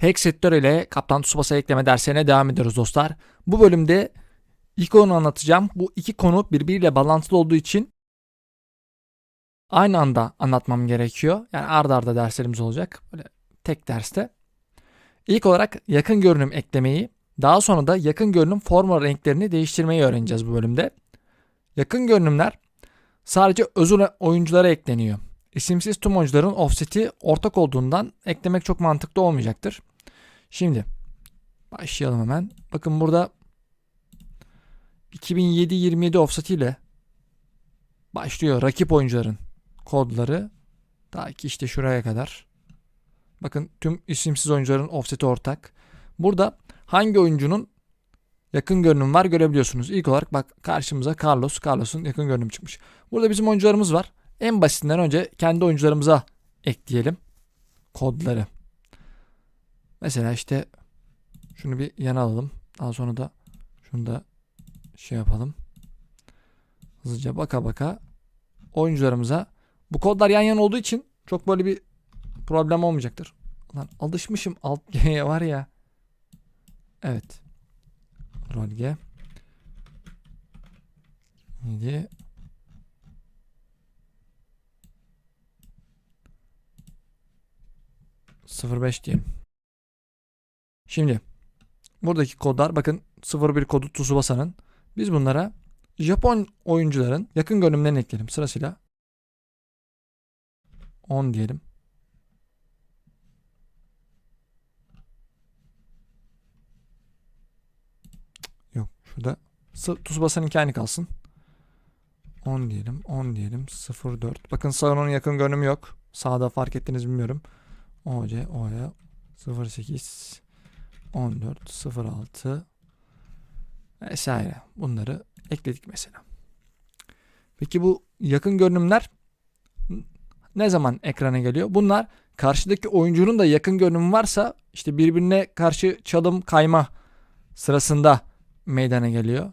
Hack sektör ile Kaptan Tsubasa ekleme derslerine devam ediyoruz dostlar. Bu bölümde ilk konu anlatacağım. Bu iki konu birbiriyle bağlantılı olduğu için aynı anda anlatmam gerekiyor. Yani arda arda derslerimiz olacak. Böyle tek derste. İlk olarak yakın görünüm eklemeyi, daha sonra da yakın görünüm forma renklerini değiştirmeyi öğreneceğiz bu bölümde. Yakın görünümler sadece özel oyunculara ekleniyor. İsimsiz tüm oyuncuların offset'i ortak olduğundan eklemek çok mantıklı olmayacaktır. Şimdi başlayalım hemen. Bakın burada 2007-27 offset ile başlıyor rakip oyuncuların kodları. Ta ki işte şuraya kadar. Bakın tüm isimsiz oyuncuların offset'i ortak. Burada hangi oyuncunun yakın görünüm var görebiliyorsunuz. İlk olarak bak karşımıza Carlos. Carlos'un yakın görünüm çıkmış. Burada bizim oyuncularımız var. En basitinden önce kendi oyuncularımıza ekleyelim kodları. Mesela işte şunu bir yana alalım. Daha sonra da şunu da şey yapalım. Hızlıca baka baka oyuncularımıza bu kodlar yan yana olduğu için çok böyle bir problem olmayacaktır. Lan alışmışım alt G'ye var ya. Evet. Rol G. 7 05 diyelim. Şimdi buradaki kodlar bakın 01 kodu Tsubasa'nın. Biz bunlara Japon oyuncuların yakın görünümlerini ekleyelim sırasıyla. 10 diyelim. Yok şurada Tsubasa'nınki aynı kalsın. 10 diyelim. 10 diyelim. 04. Bakın sağının yakın görünümü yok. Sağda fark ettiniz bilmiyorum. OC, O'ya 08 14 06 vesaire. Bunları ekledik mesela. Peki bu yakın görünümler ne zaman ekrana geliyor? Bunlar karşıdaki oyuncunun da yakın görünümü varsa işte birbirine karşı çalım kayma sırasında meydana geliyor.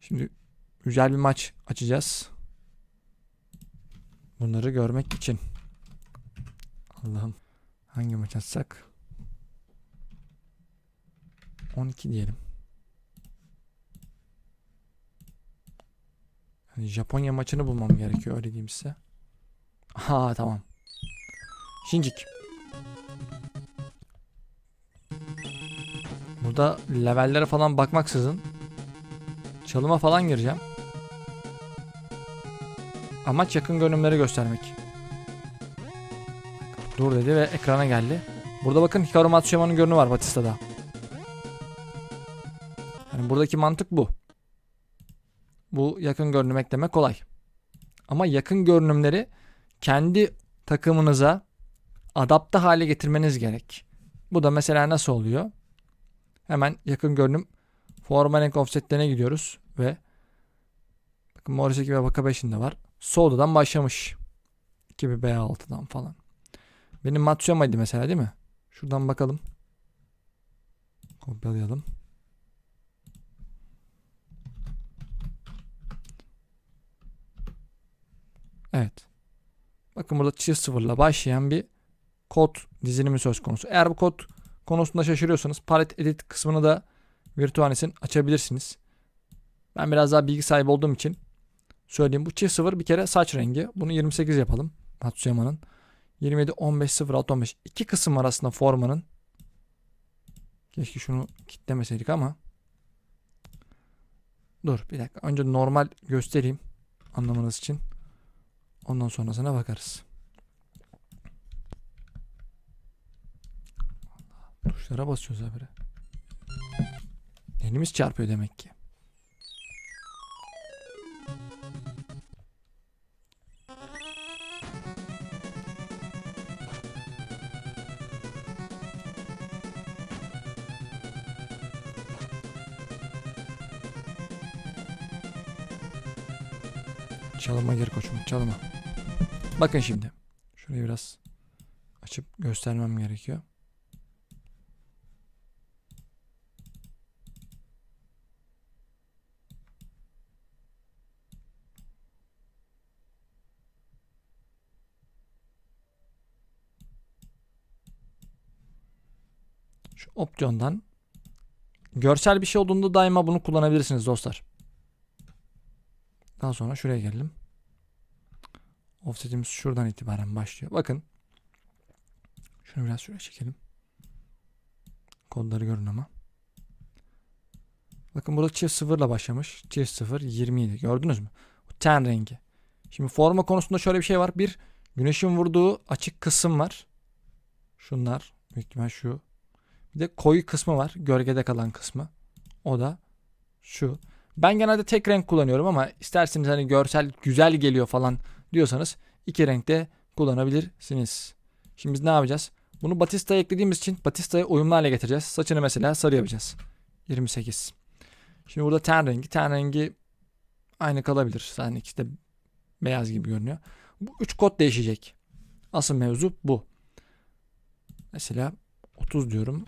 Şimdi güzel bir maç açacağız. Bunları görmek için. Allah'ım. Hangi maç açsak? 12 diyelim. Yani Japonya maçını bulmam gerekiyor öyle diyeyim size. Ha tamam. Şincik. Burada levellere falan bakmaksızın çalıma falan gireceğim. Amaç yakın görünümleri göstermek. Dur dedi ve ekrana geldi. Burada bakın Hikaru Matsuyama'nın görünümü var Batista'da. Yani buradaki mantık bu. Bu yakın görünüm ekleme kolay. Ama yakın görünümleri kendi takımınıza adapte hale getirmeniz gerek. Bu da mesela nasıl oluyor? Hemen yakın görünüm forma renk offsetlerine gidiyoruz ve bakın Morris 2 ve Baka 5'inde var. Solda'dan başlamış. 2 ve B6'dan falan. Benim Matsuyama'ydı mesela değil mi? Şuradan bakalım. Kopyalayalım. Evet. Bakın burada çift sıfırla başlayan bir kod dizilimi söz konusu. Eğer bu kod konusunda şaşırıyorsanız palet edit kısmını da Virtuanis'in açabilirsiniz. Ben biraz daha bilgi sahibi olduğum için söyleyeyim. Bu çift sıfır bir kere saç rengi. Bunu 28 yapalım. Matsuyama'nın. 27 15 0 6 15. İki kısım arasında formanın Keşke şunu kitlemeseydik ama Dur bir dakika. Önce normal göstereyim anlamanız için. Ondan sonrasına bakarız. Tuşlara basıyoruz habire. Elimiz çarpıyor demek ki. Çalıma gir koçum çalıma. Bakın şimdi. Şurayı biraz açıp göstermem gerekiyor. Şu opsiyondan görsel bir şey olduğunda daima bunu kullanabilirsiniz dostlar. Daha sonra şuraya gelelim. Offset'imiz şuradan itibaren başlıyor. Bakın. Şunu biraz şuraya çekelim. Kodları görün ama. Bakın burada çift sıfırla başlamış. Çift sıfır 27. Gördünüz mü? Ten rengi. Şimdi forma konusunda şöyle bir şey var. Bir güneşin vurduğu açık kısım var. Şunlar. Büyük şu. Bir de koyu kısmı var. Gölgede kalan kısmı. O da şu. Ben genelde tek renk kullanıyorum ama isterseniz hani görsel güzel geliyor falan diyorsanız iki renkte kullanabilirsiniz. Şimdi biz ne yapacağız? Bunu Batista'ya eklediğimiz için Batista'ya uyumlu hale getireceğiz. Saçını mesela sarı yapacağız. 28. Şimdi burada ten rengi. Ten rengi aynı kalabilir. Yani de beyaz gibi görünüyor. Bu üç kod değişecek. Asıl mevzu bu. Mesela 30 diyorum.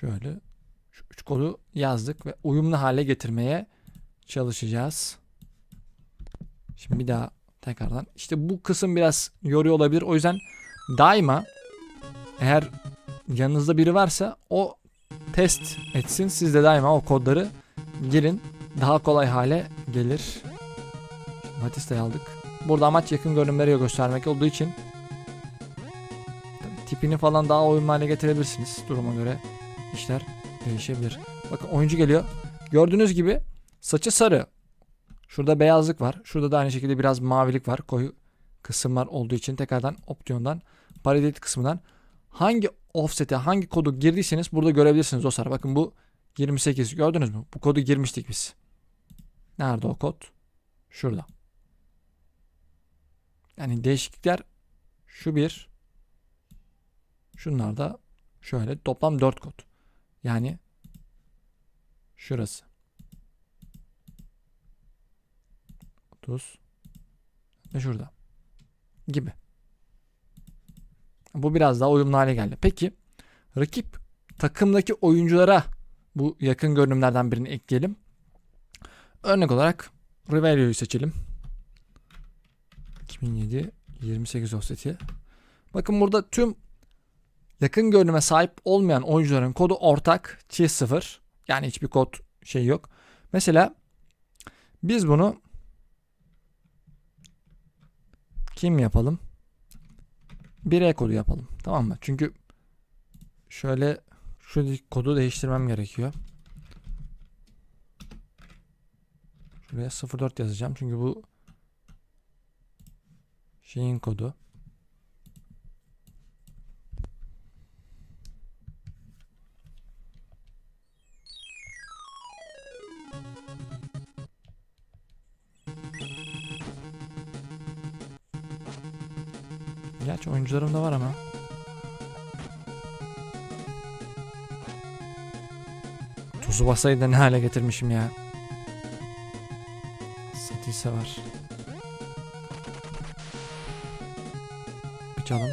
Şöyle şu üç kodu yazdık ve uyumlu hale getirmeye çalışacağız. Şimdi bir daha tekrardan. İşte bu kısım biraz yoruyor olabilir. O yüzden daima eğer yanınızda biri varsa o test etsin. Siz de daima o kodları girin. Daha kolay hale gelir. Batista'yı aldık. Burada amaç yakın görünümleri göstermek olduğu için tipini falan daha uyumlu hale getirebilirsiniz. Duruma göre işler değişebilir. Bakın oyuncu geliyor. Gördüğünüz gibi saçı sarı. Şurada beyazlık var. Şurada da aynı şekilde biraz mavilik var. Koyu kısımlar olduğu için tekrardan opsiyondan paridate kısmından hangi offset'e hangi kodu girdiyseniz burada görebilirsiniz dostlar. Bakın bu 28 gördünüz mü? Bu kodu girmiştik biz. Nerede o kod? Şurada. Yani değişiklikler şu bir. Şunlar da şöyle toplam 4 kod. Yani şurası. 30 ve şurada gibi. Bu biraz daha uyumlu hale geldi. Peki rakip takımdaki oyunculara bu yakın görünümlerden birini ekleyelim. Örnek olarak Rivelio'yu seçelim. 2007 28 offset'i. Bakın burada tüm yakın görünüme sahip olmayan oyuncuların kodu ortak çift sıfır. Yani hiçbir kod şey yok. Mesela biz bunu kim yapalım? 1E kodu yapalım. Tamam mı? Çünkü şöyle şu kodu değiştirmem gerekiyor. Şuraya 04 yazacağım. Çünkü bu şeyin kodu. Oyuncularım da var ama. Tuzu basayı da ne hale getirmişim ya. Satıysa var. Açalım.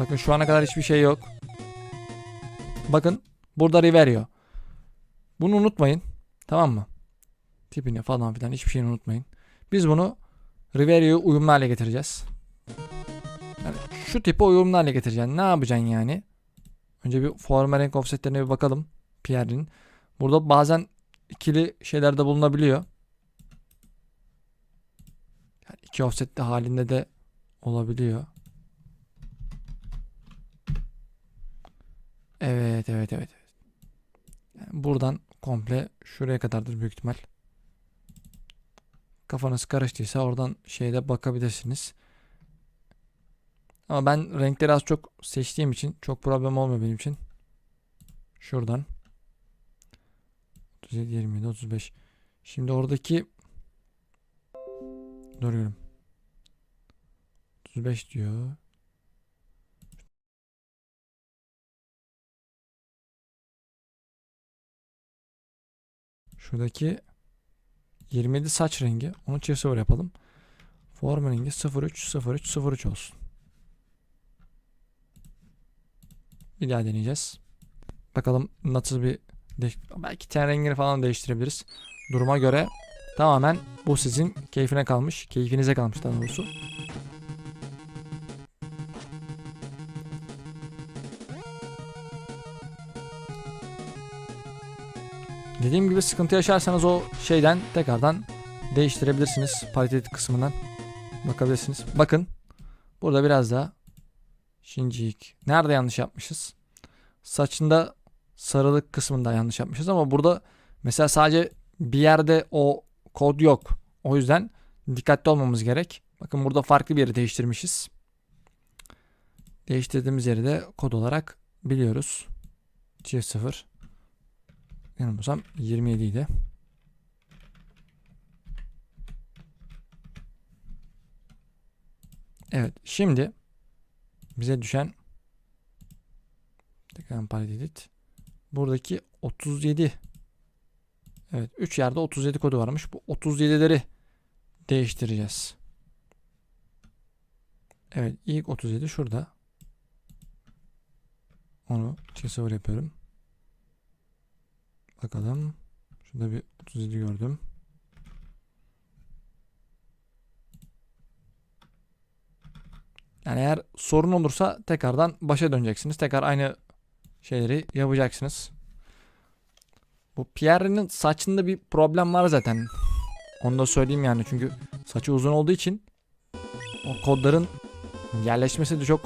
Bakın şu ana kadar hiçbir şey yok. Bakın burada Riverio. Bunu unutmayın. Tamam mı? Tipini falan filan hiçbir şeyini unutmayın. Biz bunu Riverio'yu uyumlu hale getireceğiz. Yani şu tipi uyumlu hale getireceksin. Ne yapacaksın yani? Önce bir forma renk offsetlerine bir bakalım. Pierre'in. Burada bazen ikili şeyler de bulunabiliyor. Yani iki offsetli halinde de olabiliyor. Evet, evet, evet. Yani buradan komple şuraya kadardır büyük ihtimal. Kafanız karıştıysa oradan şeyde bakabilirsiniz. Ama ben renkleri az çok seçtiğim için çok problem olmuyor benim için. Şuradan. 37, 27, 35. Şimdi oradaki duruyorum. 35 diyor. Şuradaki 27 saç rengi. Onu çift sıfır yapalım. Forma rengi 03 03 03 olsun. Bir daha deneyeceğiz. Bakalım nasıl bir belki ten rengini falan değiştirebiliriz. Duruma göre tamamen bu sizin keyfine kalmış. Keyfinize kalmış daha doğrusu. Dediğim gibi sıkıntı yaşarsanız o şeyden tekrardan değiştirebilirsiniz. Paritetik kısmından bakabilirsiniz. Bakın burada biraz daha Şincik. Nerede yanlış yapmışız? Saçında sarılık kısmında yanlış yapmışız ama burada mesela sadece bir yerde o kod yok. O yüzden dikkatli olmamız gerek. Bakın burada farklı bir yeri değiştirmişiz. Değiştirdiğimiz yeri de kod olarak biliyoruz. Çift 0 yanılmıyorsam 27 idi. Evet şimdi bize düşen tekrar palet edit. Buradaki 37 Evet 3 yerde 37 kodu varmış. Bu 37'leri değiştireceğiz. Evet ilk 37 şurada. Onu çift sıfır yapıyorum. Bakalım. Şurada bir 37 gördüm. Yani eğer sorun olursa tekrardan başa döneceksiniz. Tekrar aynı şeyleri yapacaksınız. Bu Pierre'nin saçında bir problem var zaten. Onu da söyleyeyim yani çünkü saçı uzun olduğu için o kodların yerleşmesi de çok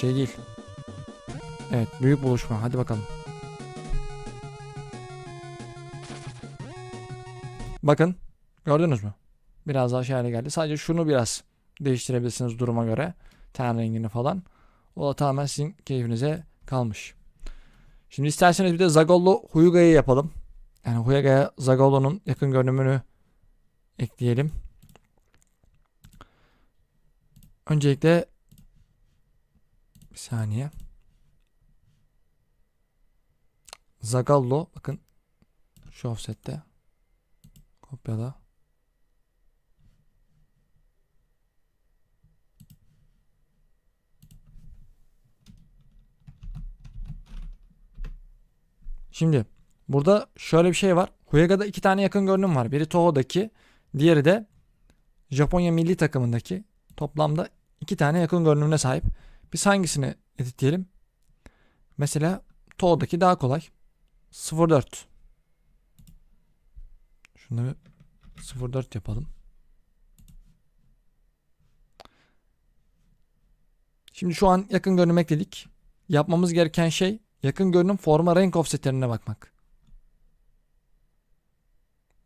şey değil. Evet büyük buluşma hadi bakalım. Bakın gördünüz mü? Biraz daha şey geldi. Sadece şunu biraz değiştirebilirsiniz duruma göre. Ten rengini falan. O da tamamen sizin keyfinize kalmış. Şimdi isterseniz bir de Zagollo Huyuga'yı yapalım. Yani Huyuga'ya Zagollo'nun yakın görünümünü ekleyelim. Öncelikle bir saniye. Zagallo bakın şu offset'te kopyala. Şimdi burada şöyle bir şey var. Huyaga'da iki tane yakın görünüm var. Biri Toho'daki, diğeri de Japonya milli takımındaki. Toplamda iki tane yakın görünümüne sahip. Biz hangisini editleyelim? Mesela Toho'daki daha kolay. 04. Bir 04 yapalım. Şimdi şu an yakın görünüm ekledik. Yapmamız gereken şey yakın görünüm forma renk offsetlerine bakmak.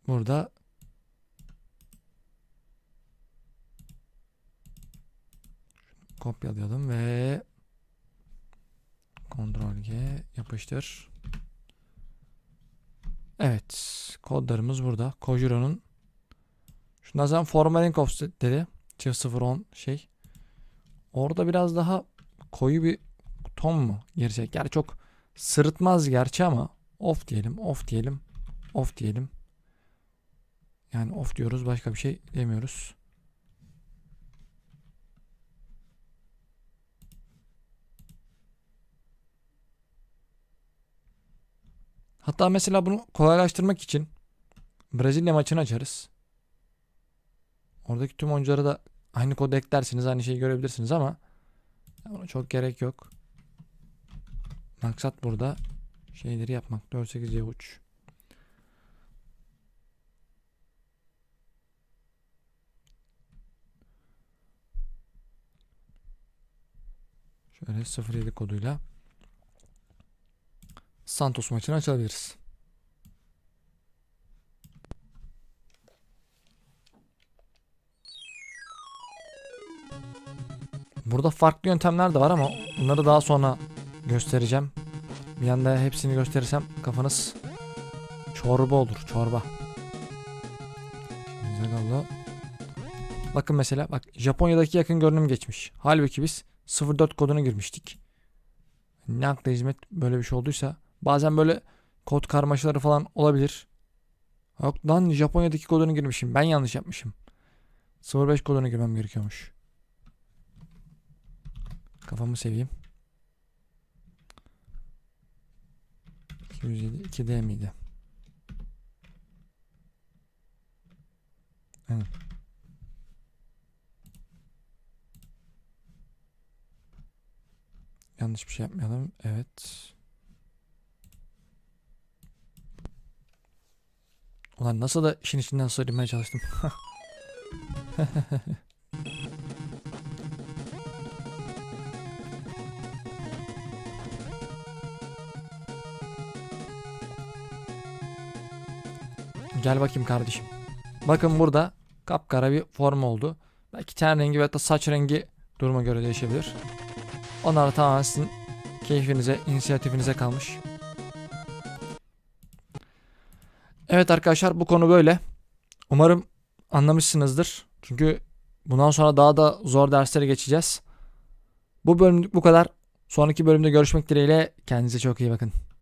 Burada kopyalayalım ve Ctrl G yapıştır. Evet. Kodlarımız burada. Kojuro'nun şundan zaman forma renk offsetleri çift 010 şey. Orada biraz daha koyu bir ton mu girecek? Yani çok sırıtmaz gerçi ama off diyelim, off diyelim, off diyelim. Yani off diyoruz başka bir şey demiyoruz. Hatta mesela bunu kolaylaştırmak için Brezilya maçını açarız. Oradaki tüm oyunculara da aynı kodu eklersiniz aynı şeyi görebilirsiniz ama çok gerek yok. Maksat burada şeyleri yapmak. 48 uç. Şöyle 07 koduyla Santos maçını açabiliriz. Burada farklı yöntemler de var ama bunları daha sonra göstereceğim. Bir anda hepsini gösterirsem kafanız çorba olur. Çorba. Zagallo. Bakın mesela bak Japonya'daki yakın görünüm geçmiş. Halbuki biz 04 kodunu girmiştik. Ne akla hizmet böyle bir şey olduysa bazen böyle kod karmaşaları falan olabilir. Yok lan Japonya'daki kodunu girmişim. Ben yanlış yapmışım. 05 kodunu girmem gerekiyormuş. Kafamı seveyim. 207 2D miydi? Evet. Yanlış bir şey yapmayalım. Evet. Ulan nasıl da işin içinden sığdırmaya çalıştım. Gel bakayım kardeşim. Bakın burada kapkara bir form oldu. Belki ten rengi veya da saç rengi duruma göre değişebilir. Onlar tamamen sizin keyfinize, inisiyatifinize kalmış. Evet arkadaşlar bu konu böyle. Umarım anlamışsınızdır. Çünkü bundan sonra daha da zor derslere geçeceğiz. Bu bölümlük bu kadar. Sonraki bölümde görüşmek dileğiyle. Kendinize çok iyi bakın.